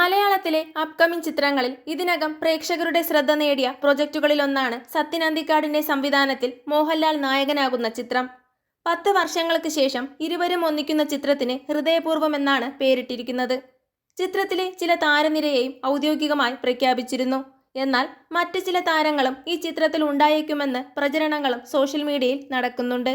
മലയാളത്തിലെ അപ്കമിംഗ് ചിത്രങ്ങളിൽ ഇതിനകം പ്രേക്ഷകരുടെ ശ്രദ്ധ നേടിയ പ്രൊജക്റ്റുകളിലൊന്നാണ് സത്യൻ അന്തിക്കാടിന്റെ സംവിധാനത്തിൽ മോഹൻലാൽ നായകനാകുന്ന ചിത്രം. പത്ത് വർഷങ്ങൾക്ക് ശേഷം ഇരുവരും ഒന്നിക്കുന്ന ചിത്രത്തിന് ഹൃദയപൂർവം എന്നാണ് പേരിട്ടിരിക്കുന്നത്. ചിത്രത്തിലെ ചില താരനിരയെയും ഔദ്യോഗികമായി പ്രഖ്യാപിച്ചിരുന്നു. എന്നാൽ മറ്റ് ചില താരങ്ങളും ഈ ചിത്രത്തിൽ ഉണ്ടായേക്കുമെന്ന് പ്രചരണങ്ങളും സോഷ്യൽ മീഡിയയിൽ നടക്കുന്നുണ്ട്.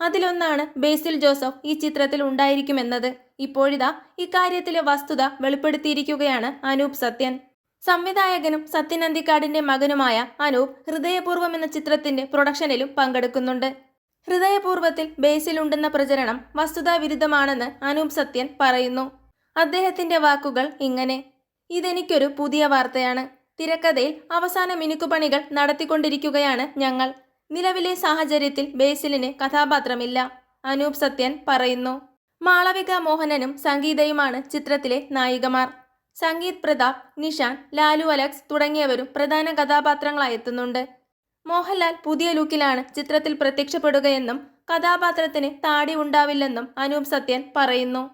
അതിലൊന്നാണ് ബേസിൽ ജോസഫ് ഈ ചിത്രത്തിൽ ഉണ്ടായിരിക്കുമെന്നത്. ഇപ്പോഴിതാ ഇക്കാര്യത്തിലെ വസ്തുത വെളിപ്പെടുത്തിയിരിക്കുകയാണ് അനൂപ് സത്യൻ. സംവിധായകനും സത്യൻ അന്തിക്കാടിന്റെ മകനുമായ അനൂപ് ഹൃദയപൂർവം എന്ന ചിത്രത്തിന്റെ പ്രൊഡക്ഷനിലും പങ്കെടുക്കുന്നുണ്ട്. ഹൃദയപൂർവത്തിൽ ബേസിൽ ഉണ്ടെന്ന പ്രചരണം വസ്തുതാവിരുദ്ധമാണെന്ന് അനൂപ് സത്യൻ പറയുന്നു. അദ്ദേഹത്തിന്റെ വാക്കുകൾ ഇങ്ങനെ. ഇതെനിക്കൊരു പുതിയ വാർത്തയാണ്. തിരക്കഥയിൽ അവസാന മിനുക്കുപണികൾ നടത്തിക്കൊണ്ടിരിക്കുകയാണ് ഞങ്ങൾ. നിലവിലെ സാഹചര്യത്തിൽ ബേസിലിന് കഥാപാത്രമില്ല. അനൂപ് സത്യൻ പറയുന്നു മാളവിക മോഹനനും സംഗീതയുമാണ് ചിത്രത്തിലെ നായികമാർ. സംഗീത് പ്രതാപ് നിഷാൻ ലാലു അലക്സ് തുടങ്ങിയവരും പ്രധാന കഥാപാത്രങ്ങളായി എത്തുന്നുണ്ട്. മോഹൻലാൽ പുതിയ ലുക്കിലാണ് ചിത്രത്തിൽ പ്രത്യക്ഷപ്പെടുകയെന്നും കഥാപാത്രത്തിന് താടി ഉണ്ടാവില്ലെന്നും അനൂപ് സത്യൻ പറയുന്നു.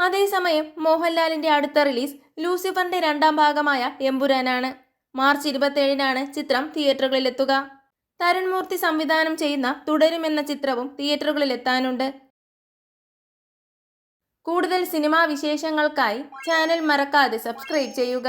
അതേസമയം മോഹൻലാലിന്റെ അടുത്ത റിലീസ് ലൂസിഫറിന്റെ രണ്ടാം ഭാഗമായ എമ്പുരാനാണ്. മാർച്ച് ഇരുപത്തിയേഴിനാണ് ചിത്രം തിയേറ്ററുകളിലെത്തുക. തരുൺ മൂർത്തി സംവിധാനം ചെയ്യുന്ന തുടരും എന്ന ചിത്രവും തിയേറ്ററുകളിൽ എത്താനുണ്ട് കൂടുതൽ സിനിമാ വിശേഷങ്ങൾക്കായി ചാനൽ മറക്കാതെ സബ്സ്ക്രൈബ് ചെയ്യുക.